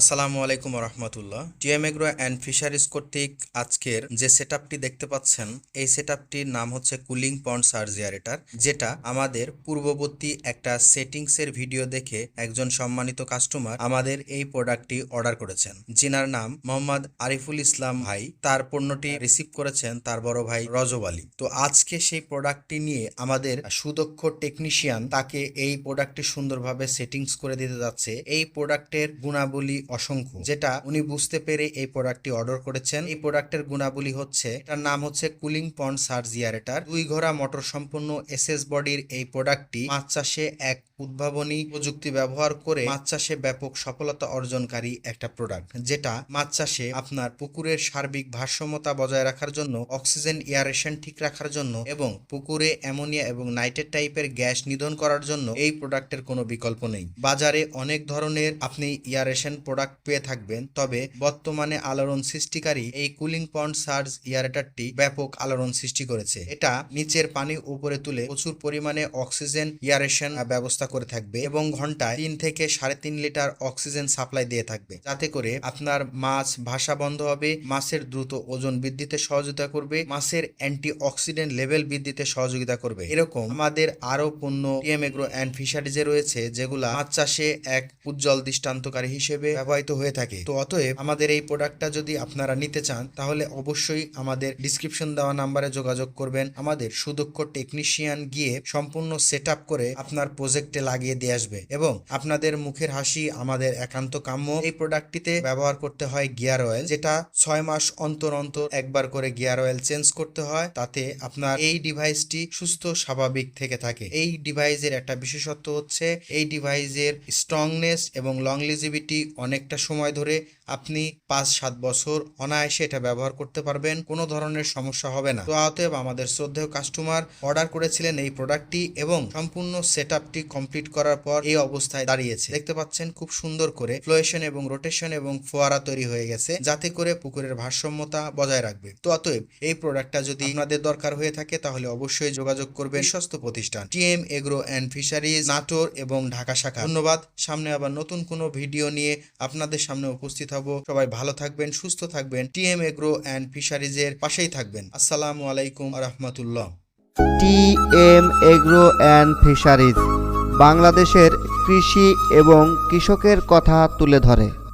আসসালামু আলাইকুম রহমতুল্লাহ টিএম এগ্রো অ্যান্ড ফিশারিজ কর্তৃক আজকের যে সেট দেখতে পাচ্ছেন, এই সেট নাম হচ্ছে কুলিং পন্ড সার্জিয়ারেটার যেটা আমাদের পূর্ববর্তী একটা সেটিংসের ভিডিও দেখে একজন সম্মানিত কাস্টমার আমাদের এই প্রোডাক্টটি অর্ডার করেছেন। যিনার নাম মোহাম্মদ আরিফুল ইসলাম ভাই। তার পণ্যটি রিসিভ করেছেন তার বড় ভাই রজব আলী। তো আজকে সেই প্রোডাক্টটি নিয়ে আমাদের সুদক্ষ টেকনিশিয়ান তাকে এই প্রোডাক্টটি সুন্দরভাবে সেটিংস করে দিতে যাচ্ছে। এই প্রোডাক্টের গুণাবলী অসংখ্য। যেটা উনি বুঝতে পেরে এই প্রোডাক্টটি অর্ডার করেছেন। এই প্রোডাক্টের গুণাবলী হচ্ছে, এটার নাম হচ্ছে কুলিং পন্ড সার্জিয়ারেটার দুই ঘোড়া মোটর সম্পন্ন এসএস বডির এই প্রোডাক্টটি মাছ চাষে এক উদ্ভাবনী প্রযুক্তি ব্যবহার করে মাছ চাষে ব্যাপক সফলতা অর্জনকারী একটা প্রোডাক্ট যেটা মাছ চাষে আপনার পুকুরের সার্বিক ভারসাম্যতা বজায় রাখার জন্য অক্সিজেন এয়ারেশন ঠিক রাখার জন্য এবং পুকুরে অ্যামোনিয়া এবং নাইট্রেট টাইপের গ্যাস নিধন করার জন্য এই প্রোডাক্টের কোনো বিকল্প নেই। বাজারে অনেক ধরনের আপনি ইয়ারেশন প্রোডাক্ট পেয়ে থাকবেন, তবে বর্তমানে আলোড়ন সৃষ্টিকারী এই কুলিং পন্ড সার্জ ইয়ারেটারটি ব্যাপক আলোড়ন সৃষ্টি করেছে। এটা নিচের পানি উপরে তুলে প্রচুর পরিমাণে অক্সিজেন ইয়ারেশন ব্যবস্থা করে থাকবে এবং ঘন্টায় তিন থেকে সাড়ে তিন লিটার অক্সিজেন সাপ্লাই দিয়ে থাকবে। যাতে করে আপনার মাছ ভাষা বন্ধ হবে, মাছের দ্রুত ওজন বৃদ্ধিতে সহযোগিতা করবে, মাছের অ্যান্টি অক্সিডেন্ট লেভেল বৃদ্ধিতে সহযোগিতা করবে। এরকম আমাদের আরও পণ্য টিএম এগ্রো অ্যান্ড ফিশারিজে রয়েছে, যেগুলা মাছ চাষে এক উজ্জ্বল দৃষ্টান্তকারী হিসেবে ব্যবহৃত হয়ে থাকে। তো অতএব আমাদের এই প্রোডাক্টটা যদি আপনারা নিতে চান, তাহলে অবশ্যই আমাদের ডিসক্রিপশন দেওয়া নাম্বারে যোগাযোগ করবেন। আমাদের সুদক্ষ টেকনিশিয়ান গিয়ে সম্পূর্ণ সেট করে আপনার প্রজেক্টে লাগিয়ে দিয়ে আসবে। এবং আপনাদের মুখের হাসি, আমাদের একান্ত কাম্য। এই প্রোডাক্টটিতে ব্যবহার করতে হয় গিয়ার অয়েল যেটা ছয় মাস অন্তর অন্তর একবার করে গিয়ার অয়েল চেঞ্জ করতে হয়। তাতে আপনার এই ডিভাইসটি সুস্থ, স্বাভাবিক থেকে থাকে। এই ডিভাইসের একটা বিশেষত্ব হচ্ছে, এই ডিভাইসের স্ট্রংনেস এবং লংলিজিবিটি অনেকটা সময় ধরে আপনি পাঁচ, সাত বছর অনায়াসে এটা ব্যবহার করতে পারবেন, কোনো ধরনের সমস্যা হবে না। তো অতএব আমাদের শ্রদ্ধেয় কাস্টমার অর্ডার করেছিলেন এই প্রোডাক্টটি এবং সম্পূর্ণ সেট আপটি কমপ্লিট করার পর এই অবস্থায় দাঁড়িয়েছে। দেখতে পাচ্ছেন খুব সুন্দর করে ফ্লোয়েশন এবং রোটেশন এবং ফোয়ারা তৈরি হয়ে গেছে, যাতে করে পুকুরের ভারসাম্যতা বজায় রাখবে। তো অতএব এই প্রোডাক্টটা যদি আপনাদের দরকার হয়ে থাকে, তাহলে অবশ্যই যোগাযোগ করবেন বিশ্বস্ত প্রতিষ্ঠান TM agro and fisheries, Natore এবং ঢাকা শাখা। ধন্যবাদ। সামনে আবার নতুন কোনো ভিডিও নিয়ে আপনাদের সামনে উপস্থিত হব। সবাই ভালো থাকবেন, সুস্থ থাকবেন। টিএম এগ্রো অ্যান্ড ফিশারিজের পাশেই থাকবেন। আসসালামু আলাইকুম রহমতুল্লাহ। T M agro and fisheries. বাংলাদেশের কৃষি এবং কৃষকের কথা তুলে ধরে।